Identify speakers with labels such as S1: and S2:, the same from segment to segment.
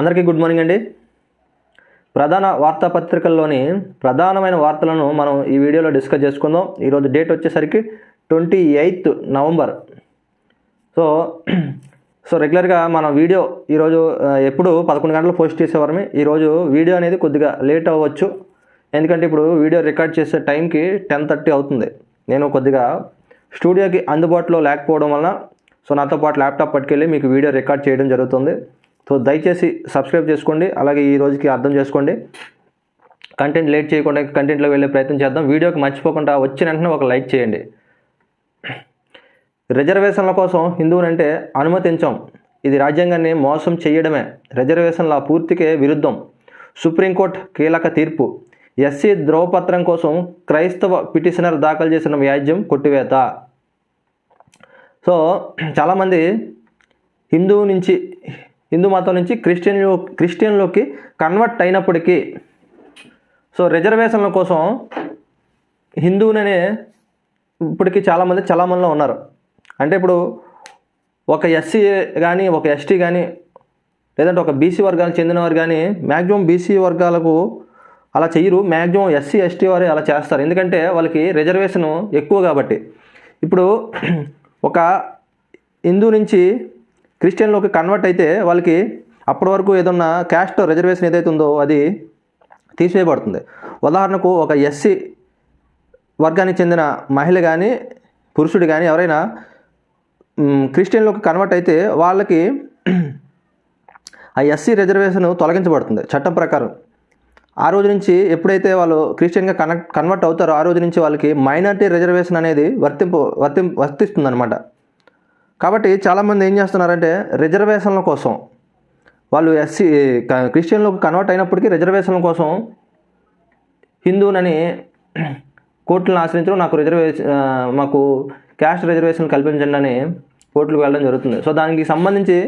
S1: అందరికీ good morning అండి. ప్రధాన వార్తాపత్రికల్లోని ప్రధానమైన వార్తలను మనం ఈ వీడియోలో డిస్కస్ చేసుకుందాం. ఈరోజు డేట్ వచ్చేసరికి twenty eighth November. So so రెగ్యులర్గా మన వీడియో ఈరోజు ఎప్పుడు పదకొండు గంటలు పోస్ట్ చేసేవారమే. ఈరోజు వీడియో అనేది కొద్దిగా లేట్ అవ్వచ్చు. ఎందుకంటే ఇప్పుడు వీడియో రికార్డ్ చేసే టైంకి టెన్ థర్టీ అవుతుంది. నేను కొద్దిగా స్టూడియోకి అందుబాటులో లేకపోవడం వలన సో నాతో పాటు ల్యాప్టాప్ పట్టుకెళ్ళి మీకు వీడియో రికార్డ్ చేయడం జరుగుతుంది. సో దయచేసి సబ్స్క్రైబ్ చేసుకోండి అలాగే ఈ రోజుకి అర్థం చేసుకోండి. కంటెంట్ లేట్ చేయకుండా కంటెంట్లో వెళ్ళే ప్రయత్నం చేద్దాం. వీడియోకి మర్చిపోకుండా వచ్చిన వెంటనే ఒక లైక్ చేయండి. రిజర్వేషన్ల కోసం హిందువులంటే అనుమతించాం. ఇది రాజ్యాంగాన్ని మోసం చేయడమే. రిజర్వేషన్ల పూర్తికే విరుద్ధం. సుప్రీంకోర్టు కీలక తీర్పు. ఎస్సీ ధ్రువపత్రం కోసం క్రైస్తవ పిటిషనర్ దాఖలు చేసిన వ్యాజ్యం కొట్టివేత. సో చాలామంది హిందువు నుంచి హిందూ మతం నుంచి క్రిస్టియన్ క్రిస్టియన్లోకి కన్వర్ట్ అయినప్పటికీ సో రిజర్వేషన్ల కోసం హిందువుననే ఇప్పటికీ చాలామంది చలామణిలో ఉన్నారు. అంటే ఇప్పుడు ఒక ఎస్సీ కానీ ఒక ఎస్టీ కానీ లేదంటే ఒక బీసీ వర్గానికి చెందినవారు కానీ మ్యాక్సిమం బీసీ వర్గాలకు అలా చేయరు మ్యాక్సిమం ఎస్సీ ఎస్టీ వారే అలా చేస్తారు. ఎందుకంటే వాళ్ళకి రిజర్వేషన్ ఎక్కువ కాబట్టి. ఇప్పుడు ఒక హిందూ నుంచి క్రిస్టియన్లోకి కన్వర్ట్ అయితే వాళ్ళకి అప్పటి వరకు ఏదన్నా క్యాస్ట్ రిజర్వేషన్ ఏదైతే ఉందో అది తీసివేయబడుతుంది. ఉదాహరణకు ఒక ఎస్సీ వర్గానికి చెందిన మహిళ కానీ పురుషుడు కానీ ఎవరైనా క్రిస్టియన్లోకి కన్వర్ట్ అయితే వాళ్ళకి ఆ ఎస్సీ రిజర్వేషన్ తొలగించబడుతుంది చట్టం ప్రకారం. ఆ రోజు నుంచి ఎప్పుడైతే వాళ్ళు క్రిస్టియన్గా కనెక్ట్ కన్వర్ట్ అవుతారో ఆ రోజు నుంచి వాళ్ళకి మైనార్టీ రిజర్వేషన్ అనేది వర్తింపు వర్తిం వర్తిస్తుందన్నమాట. కాబట్టి చాలామంది ఏం చేస్తున్నారంటే రిజర్వేషన్ల కోసం వాళ్ళు ఎస్సీ క్రిస్టియన్లోకి కన్వర్ట్ అయినప్పటికీ రిజర్వేషన్ల కోసం హిందువునని కోర్టులను ఆశ్రయించడం నాకు రిజర్వేషన్ మాకు క్యాస్ట్ రిజర్వేషన్ కల్పించండి అని కోర్టులకు వెళ్ళడం జరుగుతుంది. సో దానికి సంబంధించి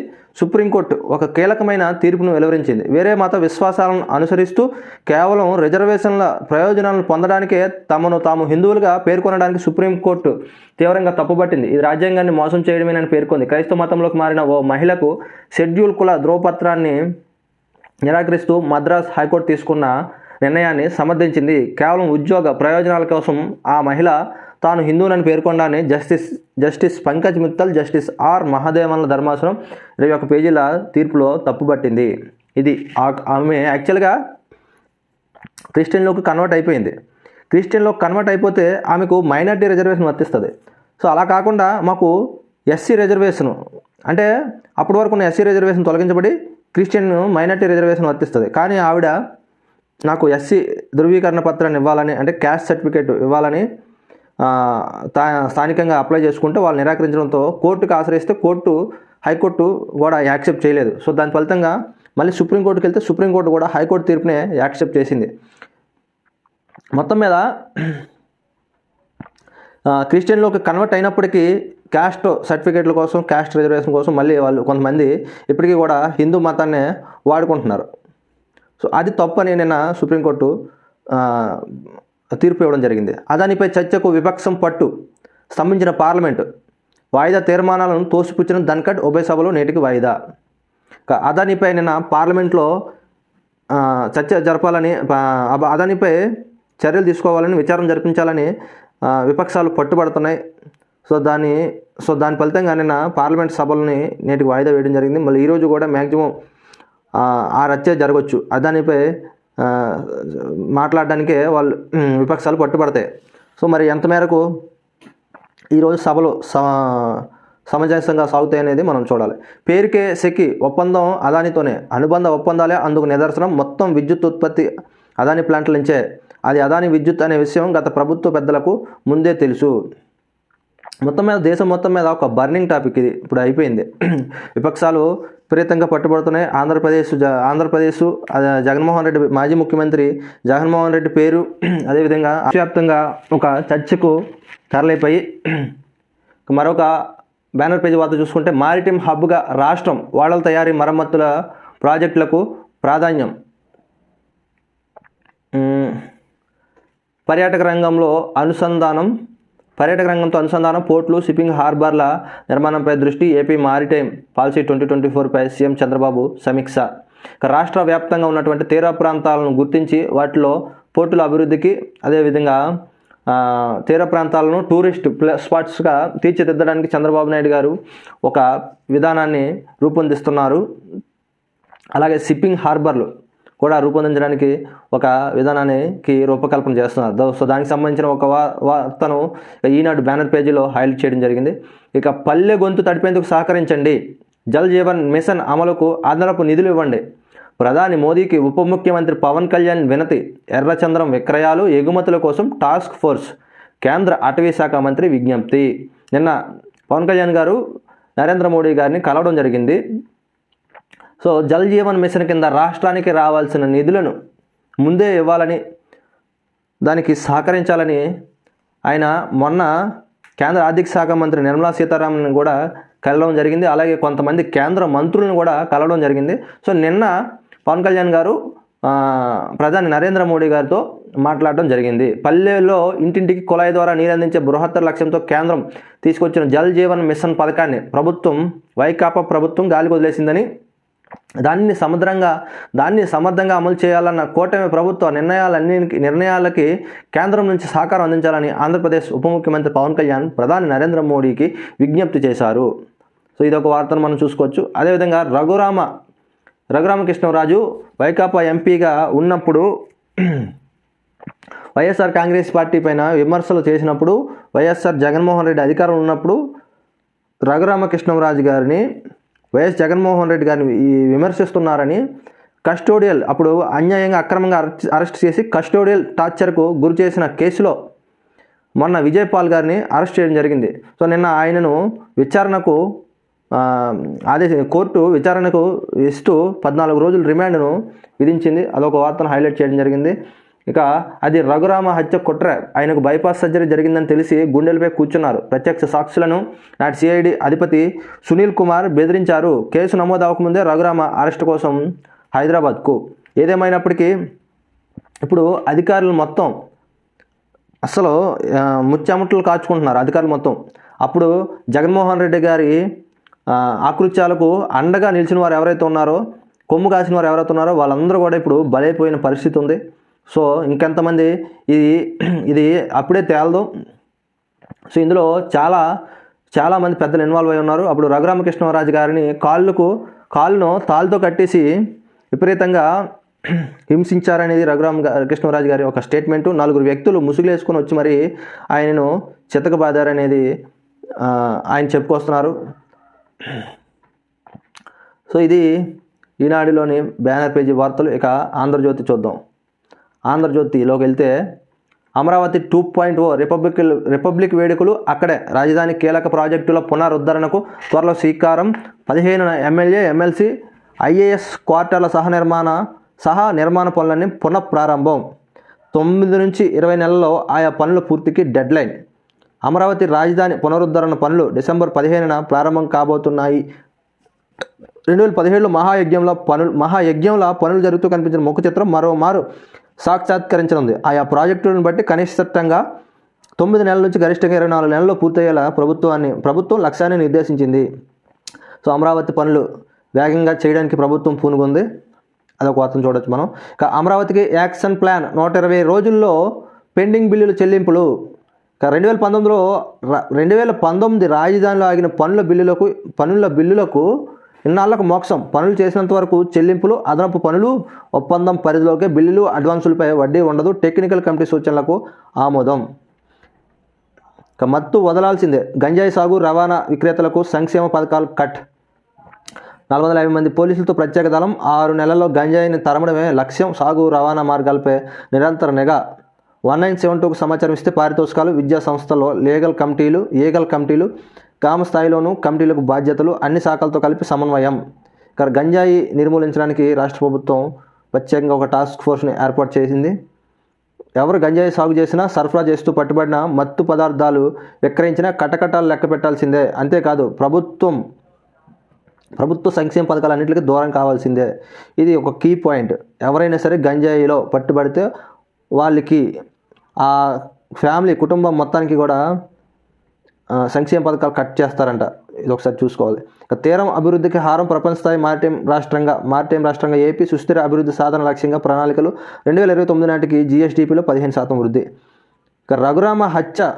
S1: సుప్రీంకోర్టు ఒక కీలకమైన తీర్పును వెలువరించింది. వేరే మత విశ్వాసాలను అనుసరిస్తూ కేవలం రిజర్వేషన్ల ప్రయోజనాలను పొందడానికే తమను తాము హిందువులుగా పేర్కొనడానికి సుప్రీంకోర్టు తీవ్రంగా తప్పుపట్టింది. ఇది రాజ్యాంగాన్ని మోసం చేయడమేనని పేర్కొంది. క్రైస్తవ మతంలోకి మారిన ఓ మహిళకు షెడ్యూల్ కుల ధ్రువపత్రాన్ని నిరాకరిస్తూ మద్రాస్ హైకోర్టు తీసుకున్న నిర్ణయాన్ని సమర్థించింది. కేవలం ఉద్యోగ ప్రయోజనాల కోసం ఆ మహిళ తాను హిందువునని పేర్కొండాన్ని justice justice Pankaj Mithal justice R మహాదేవన్ల ధర్మాసనం ఇరవై ఒక పేజీల తీర్పులో తప్పుపట్టింది. ఇది ఆ- ఆమె యాక్చువల్గా క్రిస్టియన్లోకి కన్వర్ట్ అయిపోయింది. క్రిస్టియన్లోకి కన్వర్ట్ అయిపోతే ఆమెకు మైనార్టీ రిజర్వేషన్ వర్తిస్తుంది. సో అలా కాకుండా మాకు ఎస్సీ రిజర్వేషన్ అంటే అప్పటి వరకు ఉన్న ఎస్సీ రిజర్వేషన్ తొలగించబడి క్రిస్టియన్ మైనార్టీ రిజర్వేషన్ వర్తిస్తుంది. కానీ ఆవిడ నాకు ఎస్సీ ధృవీకరణ పత్రాన్ని ఇవ్వాలని అంటే క్యాస్ట్ సర్టిఫికేట్ ఇవ్వాలని స్థానికంగా అప్లై చేసుకుంటే వాళ్ళు నిరాకరించడంతో కోర్టుకు ఆశ్రయిస్తే కోర్టు హైకోర్టు కూడా యాక్సెప్ట్ చేయలేదు. సో దాని ఫలితంగా మళ్ళీ సుప్రీంకోర్టుకి వెళ్తే సుప్రీంకోర్టు కూడా హైకోర్టు తీర్పునే యాక్సెప్ట్ చేసింది. మొత్తం మీద క్రిస్టియన్లోకి కన్వర్ట్ అయినప్పటికీ క్యాస్ట్ సర్టిఫికేట్ల కోసం క్యాస్ట్ రిజర్వేషన్ కోసం మళ్ళీ వాళ్ళు కొంతమంది ఇప్పటికీ కూడా హిందూ మతాన్ని వాడుకుంటున్నారు. సో అది తప్పు అని నిన్న సుప్రీంకోర్టు తీర్పు ఇవ్వడం జరిగింది. అదానిపై చర్చకు విపక్షం పట్టు స్తంభించిన పార్లమెంటు వాయిదా తీర్మానాలను తోసిపుచ్చిన ధన్కట్ ఉభయ సభలో నేటికి వాయిదా. అదానిపై నిన్న పార్లమెంట్లో చర్చ జరపాలని అబ- అదానిపై చర్యలు తీసుకోవాలని విచారం జరిపించాలని విపక్షాలు పట్టుబడుతున్నాయి. సో దాని సో దాని ఫలితంగా నిన్న పార్లమెంట్ సభలని నేటికి వాయిదా వేయడం జరిగింది. మళ్ళీ ఈరోజు కూడా మ్యాక్సిమం ఆ రచ్చే జరగవచ్చు అదానిపై మాట్లాడడానికే వాళ్ళు విపక్షాలు పట్టుబడతాయి. సో మరి ఎంత మేరకు ఈరోజు సభలు సమంజసంగా సాగుతాయి అనేది మనం చూడాలి. పేరుకే సెకి ఒప్పందం అదానితోనే అనుబంధ ఒప్పందాలే అందుకు నిదర్శనం. మొత్తం విద్యుత్ ఉత్పత్తి అదాని ప్లాంట్ల నుంచే. అది అదాని విద్యుత్ అనే విషయం గత ప్రభుత్వ పెద్దలకు ముందే తెలుసు. మొత్తం మీద దేశం మొత్తం మీద ఒక బర్నింగ్ టాపిక్ ఇది. ఇప్పుడు అయిపోయింది. విపక్షాలు విపరీతంగా పట్టుబడుతున్నాయి. ఆంధ్రప్రదేశ్ జ- ఆంధ్రప్రదేశ్ జగన్మోహన్ రెడ్డి మాజీ ముఖ్యమంత్రి జగన్మోహన్ రెడ్డి పేరు అదేవిధంగా వ్యాప్తంగా ఒక చర్చకు తరలిపోయి మరొక బ్యానర్ పేజీ వార్త చూసుకుంటే మారిటైమ్ హబ్గా రాష్ట్రం వాడల తయారీ మరమ్మతుల ప్రాజెక్టులకు ప్రాధాన్యం. పర్యాటక రంగంలో అనుసంధానం పర్యాటక రంగంతో అనుసంధానం పోర్టులు షిప్పింగ్ హార్బర్ల నిర్మాణంపై దృష్టి AP maritime policy twenty twenty ఫోర్పై CM Chandrababu సమీక్ష. రాష్ట్ర వ్యాప్తంగా ఉన్నటువంటి తీర ప్రాంతాలను గుర్తించి వాటిలో పోర్టుల అభివృద్ధికి అదేవిధంగా తీర ప్రాంతాలను టూరిస్ట్ ప్లస్ స్పాట్స్గా తీర్చిదిద్దడానికి చంద్రబాబు నాయుడు గారు ఒక విధానాన్ని రూపొందిస్తున్నారు. అలాగే షిప్పింగ్ హార్బర్లు కూడా రూపొందించడానికి ఒక విధానానికి రూపకల్పన చేస్తున్నారు. సో దానికి సంబంధించిన ఒక వార్తను ఈనాడు బ్యానర్ పేజీలో హైలైట్ చేయడం జరిగింది. ఇక పల్లె గొంతు తడిపేందుకు సహకరించండి. జల్ జీవన్ మిషన్ అమలుకు అదనపు నిధులు ఇవ్వండి. ప్రధాని మోదీకి ఉప ముఖ్యమంత్రి పవన్ కళ్యాణ్ వినతి. ఎర్రచంద్రం విక్రయాలు ఎగుమతుల కోసం టాస్క్ ఫోర్స్. కేంద్ర అటవీ శాఖ మంత్రి విజ్ఞప్తి. నిన్న పవన్ కళ్యాణ్ గారు నరేంద్ర మోడీ గారిని కలవడం జరిగింది. సో జల్ జీవన్ మిషన్ కింద రాష్ట్రానికి రావాల్సిన నిధులను ముందే ఇవ్వాలని దానికి సహకరించాలని ఆయన మొన్న కేంద్ర ఆర్థిక శాఖ మంత్రి నిర్మలా సీతారామన్ కూడా కలవడం జరిగింది. అలాగే కొంతమంది కేంద్ర మంత్రులను కూడా కలవడం జరిగింది. సో నిన్న పవన్ కళ్యాణ్ గారు ప్రధాని నరేంద్ర మోడీ గారితో మాట్లాడడం జరిగింది. పల్లెల్లో ఇంటింటికి కుళాయి ద్వారా నీరు అందించే బృహత్తర లక్ష్యంతో కేంద్రం తీసుకొచ్చిన జల్ జీవన్ మిషన్ పథకాన్ని ప్రభుత్వం వైకాపా ప్రభుత్వం గాలికి వదిలేసిందని దాన్ని సమగ్రంగా దాన్ని సమర్థంగా అమలు చేయాలన్న కూటమి ప్రభుత్వ నిర్ణయాలన్నీ నిర్ణయాలకి కేంద్రం నుంచి సహకారం అందించాలని ఆంధ్రప్రదేశ్ ఉప ముఖ్యమంత్రి పవన్ కళ్యాణ్ ప్రధాని నరేంద్ర మోడీకి విజ్ఞప్తి చేశారు. సో ఇది ఒక వార్తను మనం చూసుకోవచ్చు. అదేవిధంగా రఘురామ రఘురామకృష్ణరాజు వైకాపా ఎంపీగా ఉన్నప్పుడు వైఎస్ఆర్ కాంగ్రెస్ పార్టీ పైన విమర్శలు చేసినప్పుడు వైఎస్ఆర్ జగన్మోహన్ రెడ్డి అధికారంలో ఉన్నప్పుడు రఘురామకృష్ణరాజు గారిని వైఎస్ జగన్మోహన్ రెడ్డి గారిని ఈ విమర్శిస్తున్నారని కస్టోడియల్ అప్పుడు అన్యాయంగా అక్రమంగా అరెస్ట్ అరెస్ట్ చేసి కస్టోడియల్ టార్చర్కు గురి చేసిన కేసులో మొన్న విజయపాల్ గారిని అరెస్ట్ చేయడం జరిగింది. సో నిన్న ఆయనను విచారణకు ఆదేశ కోర్టు విచారణకు ఇస్తూ పద్నాలుగు రోజులు రిమాండ్ను విధించింది. అదొక వార్తను హైలైట్ చేయడం జరిగింది. ఇక అది రఘురామ హత్య కుట్ర. ఆయనకు బైపాస్ సర్జరీ జరిగిందని తెలిసి గుండెలపై కూర్చున్నారు. ప్రత్యక్ష సాక్షులను నాటి సిఐడి అధిపతి సునీల్ కుమార్ బెదిరించారు. కేసు నమోదు అవ్వకముందే రఘురామ అరెస్ట్ కోసం హైదరాబాద్కు. ఏదేమైనప్పటికీ ఇప్పుడు అధికారులు మొత్తం అసలు ఆ, ముచ్చాముట్లు కాచుకుంటున్నారు అధికారులు మొత్తం. అప్పుడు జగన్మోహన్ రెడ్డి గారి ఆకృత్యాలకు అండగా నిలిచిన వారు ఎవరైతే ఉన్నారో కొమ్ము కాసిన వారు ఎవరైతే ఉన్నారో వాళ్ళందరూ కూడా ఇప్పుడు బలైపోయిన పరిస్థితి ఉంది. సో ఇంకెంతమంది ఇది ఇది అప్పుడే తేలదు. సో ఇందులో చాలా చాలామంది పెద్దలు ఇన్వాల్వ్ అయి ఉన్నారు. అప్పుడు రఘురామకృష్ణరాజు గారిని కాళ్ళకు కాళ్ళను తాళ్ళతో కట్టేసి విపరీతంగా హింసించారనేది రఘురామ కృష్ణరాజు గారి ఒక స్టేట్మెంటు. నలుగురు వ్యక్తులు ముసుగులేసుకొని వచ్చి మరి ఆయనను చితకబాదారనేది ఆయన చెప్పుకొస్తున్నారు. సో ఇది ఈనాడులోని బ్యానర్ పేజీ వార్తలు. ఇక ఆంధ్రజ్యోతి చూద్దాం. ఆంధ్రజ్యోతిలోకి వెళ్తే Amaravati two point O republic republic వేడుకలు అక్కడే. రాజధాని కీలక ప్రాజెక్టుల పునరుద్ధరణకు త్వరలో శ్రీకారం. పదిహేను ఎమ్మెల్యే ఎమ్మెల్సీ ఐఏఎస్ క్వార్టర్ల సహ నిర్మాణ సహా నిర్మాణ పనులన్నీ పునఃప్రారంభం. తొమ్మిది నుంచి ఇరవై నెలల్లో ఆయా పనుల పూర్తికి డెడ్ లైన్ అమరావతి రాజధాని పునరుద్ధరణ పనులు డిసెంబర్ పదిహేనున ప్రారంభం కాబోతున్నాయి. రెండు వేల పదిహేడులో మహాయజ్ఞంలో పనులు మహాయజ్ఞంలో పనులు జరుగుతూ కనిపించిన ముఖ చిత్రం మరోమారు సాక్షాత్కరించనుంది. ఆయా ప్రాజెక్టులను బట్టి కనిష్టంగా తొమ్మిది నెలల నుంచి గరిష్టంగా ఇరవై నాలుగు నెలల్లో పూర్తయ్యేలా ప్రభుత్వాన్ని ప్రభుత్వం లక్ష్యాన్ని నిర్దేశించింది. సో అమరావతి పనులు వేగంగా చేయడానికి ప్రభుత్వం పూనుకుంది. అదొక వార్తను చూడొచ్చు మనం. ఇక అమరావతికి యాక్షన్ ప్లాన్ నూట ఇరవై రోజుల్లో పెండింగ్ బిల్లుల చెల్లింపులు. ఇక రెండు వేల పంతొమ్మిదిలో రెండు వేల పంతొమ్మిది రాజధానిలో ఆగిన పనుల బిల్లులకు పనుల బిల్లులకు ఇన్నాళ్ళకు మోక్షం. పనులు చేసినంత వరకు చెల్లింపులు అదనపు పనులు ఒప్పందం పరిధిలోకి బిల్లులు అడ్వాన్సులపై వడ్డీ ఉండదు. టెక్నికల్ కమిటీ సూచనలకు ఆమోదం. మత్తు వదలాల్సిందే. గంజాయి సాగు రవాణా విక్రేతలకు సంక్షేమ పథకాలు కట్. నాలుగు వందల యాభై మంది పోలీసులతో ప్రత్యేక దళం. ఆరు నెలల్లో గంజాయిని తరమడమే లక్ష్యం. సాగు రవాణా మార్గాలపై నిరంతర నిఘా. వన్ నైన్ సెవెన్ టూకు సమాచారం ఇస్తే పారితోషికాలు విద్యా సంస్థల్లో లీగల్ కమిటీలు ఈగల్ కమిటీలు గ్రామ స్థాయిలోనూ కమిటీలకు బాధ్యతలు అన్ని శాఖలతో కలిపి సమన్వయం. ఇక్కడ గంజాయి నిర్మూలించడానికి రాష్ట్ర ప్రభుత్వం ప్రత్యేకంగా ఒక టాస్క్ ఫోర్స్ని ఏర్పాటు చేసింది. ఎవరు గంజాయి సాగు చేసినా సరఫరా చేస్తూ పట్టుబడిన మత్తు పదార్థాలు విక్రయించినా కటకటాలు లెక్క పెట్టాల్సిందే. అంతేకాదు ప్రభుత్వం ప్రభుత్వ సంక్షేమ పథకాలన్నింటికి దూరం కావాల్సిందే. ఇది ఒక కీ పాయింట్ ఎవరైనా సరే గంజాయిలో పట్టుబడితే వాళ్ళకి ఆ ఫ్యామిలీ కుటుంబం మొత్తానికి కూడా సంక్షేమ పథకాలు కట్ చేస్తారంట. ఇది ఒకసారి చూసుకోవాలి. ఇక తీరం అభివృద్ధికి హారం ప్రపంచ స్థాయి మారిటైమ్ రాష్ట్రంగా మారిటైమ్ రాష్ట్రంగా ఏపీ సుస్థిర అభివృద్ధి సాధన లక్ష్యంగా ప్రణాళికలు రెండు వేల ఇరవై తొమ్మిది నాటికి జిఎస్డిపిలో పదిహేను శాతం వృద్ధి. ఇక రఘురామ హత్య.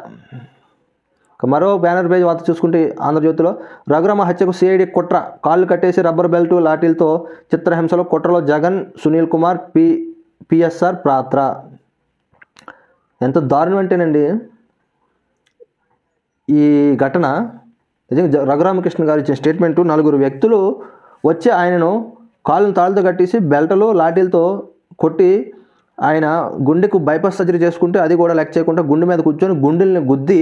S1: మరో బ్యానర్ పేజ్ వార్త చూసుకుంటే ఆంధ్రజ్యోతిలో రఘురామ హత్యకు సిఐడి కుట్ర. కాళ్ళు కట్టేసి రబ్బర్ బెల్ట్ లాఠీలతో చిత్రహింసలో కుట్రలో జగన్ సునీల్ కుమార్ పి పిఎస్ఆర్ పాత్ర. ఎంత దారుణం అంటేనండి. ఈ ఘటన నిజంగా రఘురామకృష్ణ గారు ఇచ్చిన స్టేట్మెంటు నలుగురు వ్యక్తులు వచ్చి ఆయనను కాళ్ళను తాళ్ళతో కట్టేసి బెల్టలు లాఠీలతో కొట్టి ఆయన గుండెకు బైపాస్ సర్జరీ చేసుకుంటే అది కూడా లెక్క చేయకుండా గుండె మీద కూర్చొని గుండెల్ని గుద్ది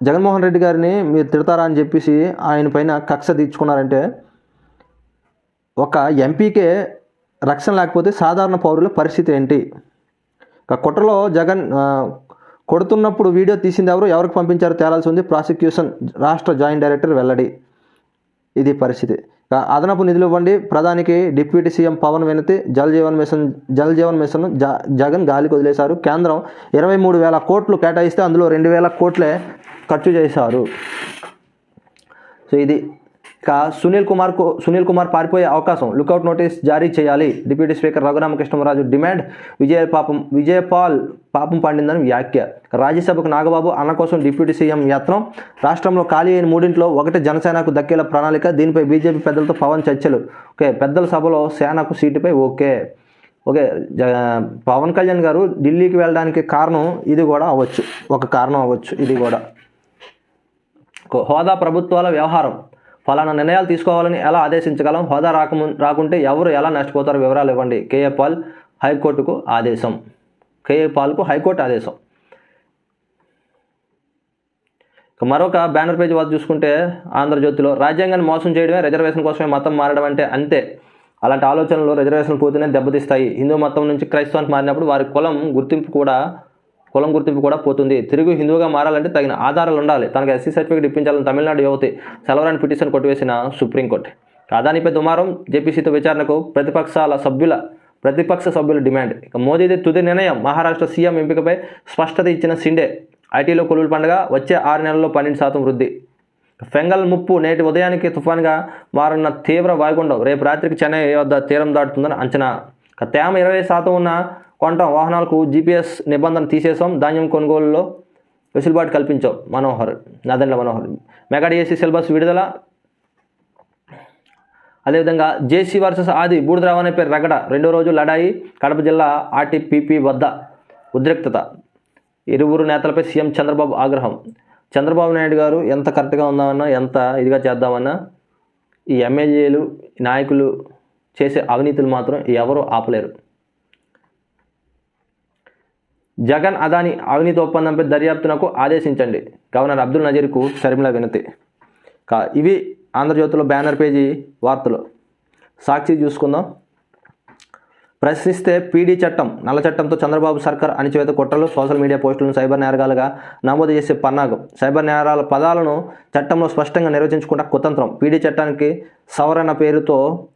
S1: జగన్మోహన్ రెడ్డి గారిని మీరు తిడతారా అని చెప్పేసి ఆయన పైన కక్ష తీర్చుకున్నారంటే ఒక ఎంపీకే రక్షణ లేకపోతే సాధారణ పౌరుల పరిస్థితి ఏంటి? ఇక కుట్రలో జగన్ కొడుతున్నప్పుడు వీడియో తీసింది ఎవరు? ఎవరికి పంపించారో తేలాల్సి ఉంది. ప్రాసిక్యూషన్ రాష్ట్ర జాయింట్ డైరెక్టర్ వెల్లడి. ఇది పరిస్థితి. అదనపు నిధులు ఇవ్వండి. ప్రధానికి డిప్యూటీ సీఎం పవన్ వినతి. జల్ జీవన్ మిషన్ జల్ జీవన్ మిషన్ జ జగన్ గాలికి వదిలేశారు. కేంద్రం ఇరవై మూడు వేల కోట్లు కేటాయిస్తే అందులో రెండు వేల కోట్లే ఖర్చు చేశారు. సో ఇది ఇక సునీల్ కుమార్కు సునీల్ కుమార్ పారిపోయే అవకాశం లుకౌట్ నోటీస్ జారీ చేయాలి. Deputy speaker Raghuramakrishnaraju demand. Vijaya పాపం విజయపాల్ పాపం పండిందని వ్యాఖ్య. రాజ్యసభకు నాగబాబు అన్న కోసం డిప్యూటీ సీఎం యత్నం రాష్ట్రంలో ఖాళీ అయిన మూడింట్లో ఒకటి జనసేనకు దక్కేలా ప్రణాళిక దీనిపై బీజేపీ పెద్దలతో పవన్ చర్చలు. ఓకే పెద్దల సభలో సేనకు సీటుపై ఓకే. ఓకే జ పవన్ కళ్యాణ్ గారు ఢిల్లీకి వెళ్ళడానికి కారణం ఇది కూడా అవ్వచ్చు. ఒక కారణం అవ్వచ్చు ఇది కూడా. హోదా ప్రభుత్వాల వ్యవహారం. ఫలానా నిర్ణయాలు తీసుకోవాలని ఎలా ఆదేశించగలం? హోదా రాకము రాకుంటే ఎవరు ఎలా నష్టపోతారో వివరాలు ఇవ్వండి. కేఏ పాల్ హైకోర్టుకు ఆదేశం. కేఏ పాల్కు హైకోర్టు ఆదేశం. ఇక మరొక బ్యానర్ పేజ్ వద్ద చూసుకుంటే ఆంధ్రజ్యోతిలో రాజ్యాంగాన్ని మోసం చేయడమే రిజర్వేషన్ కోసమే మతం మారడం అంటే అంతే. అలాంటి ఆలోచనలు రిజర్వేషన్ పోతేనే దెబ్బతీస్తాయి. హిందూ మతం నుంచి క్రైస్తవానికి మారినప్పుడు వారి కులం గుర్తింపు కూడా కులం గుర్తింపు కూడా పోతుంది. తిరుగు హిందువుగా మారాలంటే తగిన ఆధారాలు ఉండాలి. తనకు ఎస్సీ సర్టిఫికేట్ ఇప్పించాలని తమిళనాడు యువతి సెలవరాని పిటిషన్ కొట్టివేసిన సుప్రీంకోర్టు. అదానిపై దుమారం జేపీసీతో విచారణకు ప్రతిపక్షాల సభ్యుల ప్రతిపక్ష సభ్యుల డిమాండ్. ఇక మోదీది తుది నిర్ణయం. మహారాష్ట్ర సీఎం ఎంపికపై స్పష్టత ఇచ్చిన సిండే. ఐటీలో కొలువుల పండుగ వచ్చే ఆరు నెలల్లో పన్నెండు శాతం వృద్ధి. ఫెంగల్ ముప్పు నేటి ఉదయానికి తుఫాన్గా మారున్న తీవ్ర వాయుగుండం. రేపు రాత్రికి చెన్నై వద్ద తీరం దాటుతుందని అంచనా. తేమ ఇరవై శాతం ఉన్న కొంట వాహనాలకు జీపీఎస్ నిబంధన తీసేసాం ధాన్యం కొనుగోలులో వెసులుబాటు కల్పించాం. Manohar Nadendla Manohar. Mega DSC syllabus విడుదల. అదేవిధంగా జేసీ వర్సెస్ ఆది బూడిద అనే పేరు రగడ రెండో రోజు లడాయి కడప జిల్లా ఆర్టీపీపీ వద్ద ఉద్రిక్తత. ఇరువురు నేతలపై సీఎం చంద్రబాబు ఆగ్రహం. చంద్రబాబు నాయుడు గారు ఎంత కరెక్ట్గా ఉందామన్నా ఎంత ఇదిగా చేద్దామన్నా ఈ ఎమ్మెల్యేలు నాయకులు చేసే అవినీతులు మాత్రం ఎవరూ ఆపలేరు. జగన్ అదాని అవినీతి ఒప్పందంపై దర్యాప్తునకు ఆదేశించండి. గవర్నర్ అబ్దుల్ నజీర్కు షర్మిల వినతి. కా ఇవి ఆంధ్రజ్యోతిలో బ్యానర్ పేజీ వార్తలు. సాక్షి చూసుకుందాం. ప్రశ్నిస్తే పీడీ చట్టం నల్ల చట్టంతో చంద్రబాబు సర్కార్ అణిచివేత కుట్రలు సోషల్ మీడియా పోస్టులను సైబర్ నేరగాలుగా నమోదు చేసే పన్నాగం. సైబర్ నేరాల పదాలను చట్టంలో స్పష్టంగా నిర్వచించుకుంటా కుతంత్రం. పీడీ చట్టానికి సవరణ పేరుతో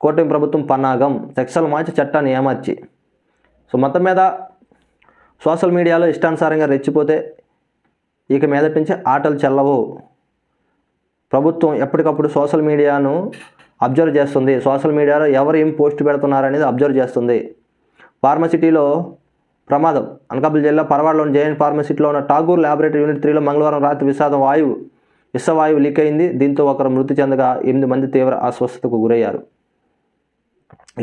S1: కూటమి ప్రభుత్వం పన్నాగం సెక్షన్లు మార్చి చట్టాన్ని ఏమార్చి. సో మొత్తం మీద సోషల్ మీడియాలో ఇష్టానుసారంగా రెచ్చిపోతే ఇక మీదటి నుంచి ఆటలు చెల్లవు. ప్రభుత్వం ఎప్పటికప్పుడు సోషల్ మీడియాను అబ్జర్వ్ చేస్తుంది. సోషల్ మీడియాలో ఎవరు ఏం పోస్ట్ పెడుతున్నారనేది అబ్జర్వ్ చేస్తుంది. ఫార్మసిటీలో ప్రమాదం. అనకాపల్లి జిల్లా పరవాడలోని జైన్ ఫార్మసిటీలో ఉన్న ఠాగూర్ ల్యాబొరేటరీ యూనిట్ త్రీలో మంగళవారం రాత్రి విషాదం వాయువు విషవాయువు లీక్ అయింది. దీంతో ఒకరు మృతి చెందగా ఎనిమిది మంది తీవ్ర అస్వస్థతకు గురయ్యారు.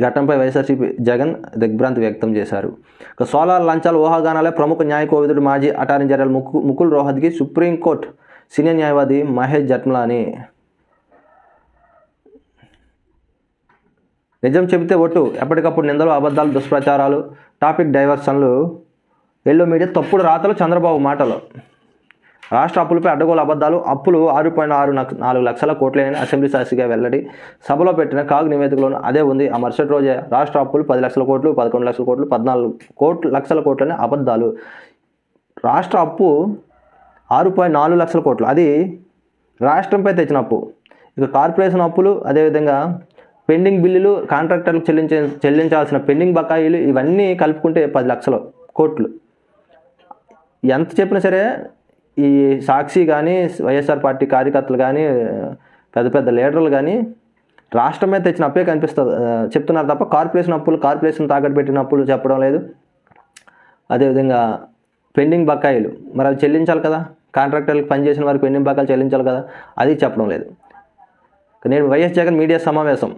S1: ఘటనపై వైఎస్ఆర్సీపీ జగన్ దిగ్భ్రాంతి వ్యక్తం చేశారు. ఇక సోలార్ లంచాల ఊహాగానాలే ప్రముఖ న్యాయ కోవిదుడు మాజీ attorney general ముకు Mukul Rohatgi supreme court senior న్యాయవాది మహేష్ జట్మలాని నిజం చెబితే ఒట్టు ఎప్పటికప్పుడు నిందలు అబద్ధాలు దుష్ప్రచారాలు టాపిక్ డైవర్షన్లు ఎల్లో మీడియా తప్పుడు రాతలు చంద్రబాబు మాటలు. రాష్ట్ర అప్పులపై అడ్డగోలు అబద్ధాలు అప్పులు ఆరు పాయింట్ ఆరు లక్ష- నాలుగు లక్షల కోట్లేనని అసెంబ్లీ సాక్షిగా వెల్లడి సభలో పెట్టిన కాగ్ నివేదికలోనూ అదే ఉంది. ఆ మరుసటి రోజే రాష్ట్ర అప్పులు పది లక్షల కోట్లు పదకొండు లక్షల కోట్లు పద్నాలుగు కోట్లు లక్షల కోట్లని అబద్ధాలు. రాష్ట్ర అప్పు ఆరు పాయింట్ నాలుగు లక్షల కోట్లు. అది రాష్ట్రంపై తెచ్చిన అప్పు. ఇక కార్పొరేషన్ అప్పులు అదేవిధంగా పెండింగ్ బిల్లులు కాంట్రాక్టర్లకు చెల్లించే చెల్లించాల్సిన పెండింగ్ బకాయిలు ఇవన్నీ కలుపుకుంటే పది లక్షల కోట్లు. ఎంత చెప్పినా సరే ఈ సాక్షి కానీ వైఎస్ఆర్ పార్టీ కార్యకర్తలు కానీ పెద్ద పెద్ద లీడర్లు కానీ రాష్ట్రం మీద తెచ్చిన అప్పే కనిపిస్తుంది. చెప్తున్నారు తప్ప కార్పొరేషన్ అప్పులు కార్పొరేషన్ తాకట్టు పెట్టిన అప్పులు చెప్పడం లేదు. అదేవిధంగా పెండింగ్ బకాయిలు మరి అవి చెల్లించాలి కదా? కాంట్రాక్టర్లకు పనిచేసిన వారికి పెండింగ్ బకాయిలు చెల్లించాలి కదా? అది చెప్పడం లేదు. నేను వైఎస్ జగన్ మీడియా సమావేశం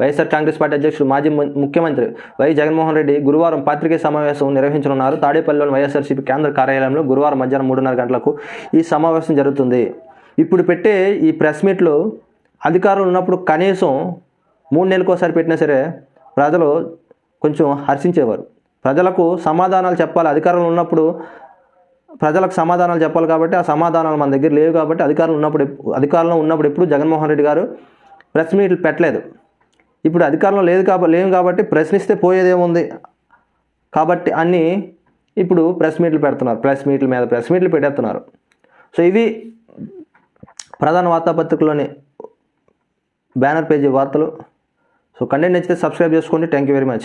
S1: వైఎస్ఆర్ కాంగ్రెస్ పార్టీ అధ్యక్షుడు మాజీ ముఖ్యమంత్రి వై జగన్మోహన్ రెడ్డి గురువారం పాత్రికే సమావేశం నిర్వహించనున్నారు. తాడేపల్లిలోని వైఎస్ఆర్సీపీ కేంద్ర కార్యాలయంలో గురువారం మధ్యాహ్నం మూడున్నర గంటలకు ఈ సమావేశం జరుగుతుంది. ఇప్పుడు పెట్టే ఈ ప్రెస్ మీట్లు అధికారులు ఉన్నప్పుడు కనీసం మూడు నెలలకు ఒకసారి పెట్టినా సరే ప్రజలు కొంచెం హర్షించేవారు. ప్రజలకు సమాధానాలు చెప్పాలి. అధికారులు ఉన్నప్పుడు ప్రజలకు సమాధానాలు చెప్పాలి కాబట్టి ఆ సమాధానాలు మన దగ్గర లేవు కాబట్టి అధికారులు ఉన్నప్పుడు అధికారంలో ఉన్నప్పుడు ఎప్పుడు జగన్మోహన్ రెడ్డి గారు ప్రెస్ మీట్లు పెట్టలేదు. ఇప్పుడు అధికారంలో లేదు కాబట్టి లేవు కాబట్టి ప్రశ్నిస్తే పోయేదేముంది? కాబట్టి అన్నీ ఇప్పుడు ప్రెస్ మీట్లు పెడుతున్నారు. ప్రెస్ మీట్ల మీద ప్రెస్ మీట్లు పెట్టేస్తున్నారు. సో ఇవి ప్రధాన వార్తాపత్రికలోని బ్యానర్ పేజీ వార్తలు. సో కంటెంట్ నచ్చితే సబ్స్క్రైబ్ చేసుకోండి. Thank you very much.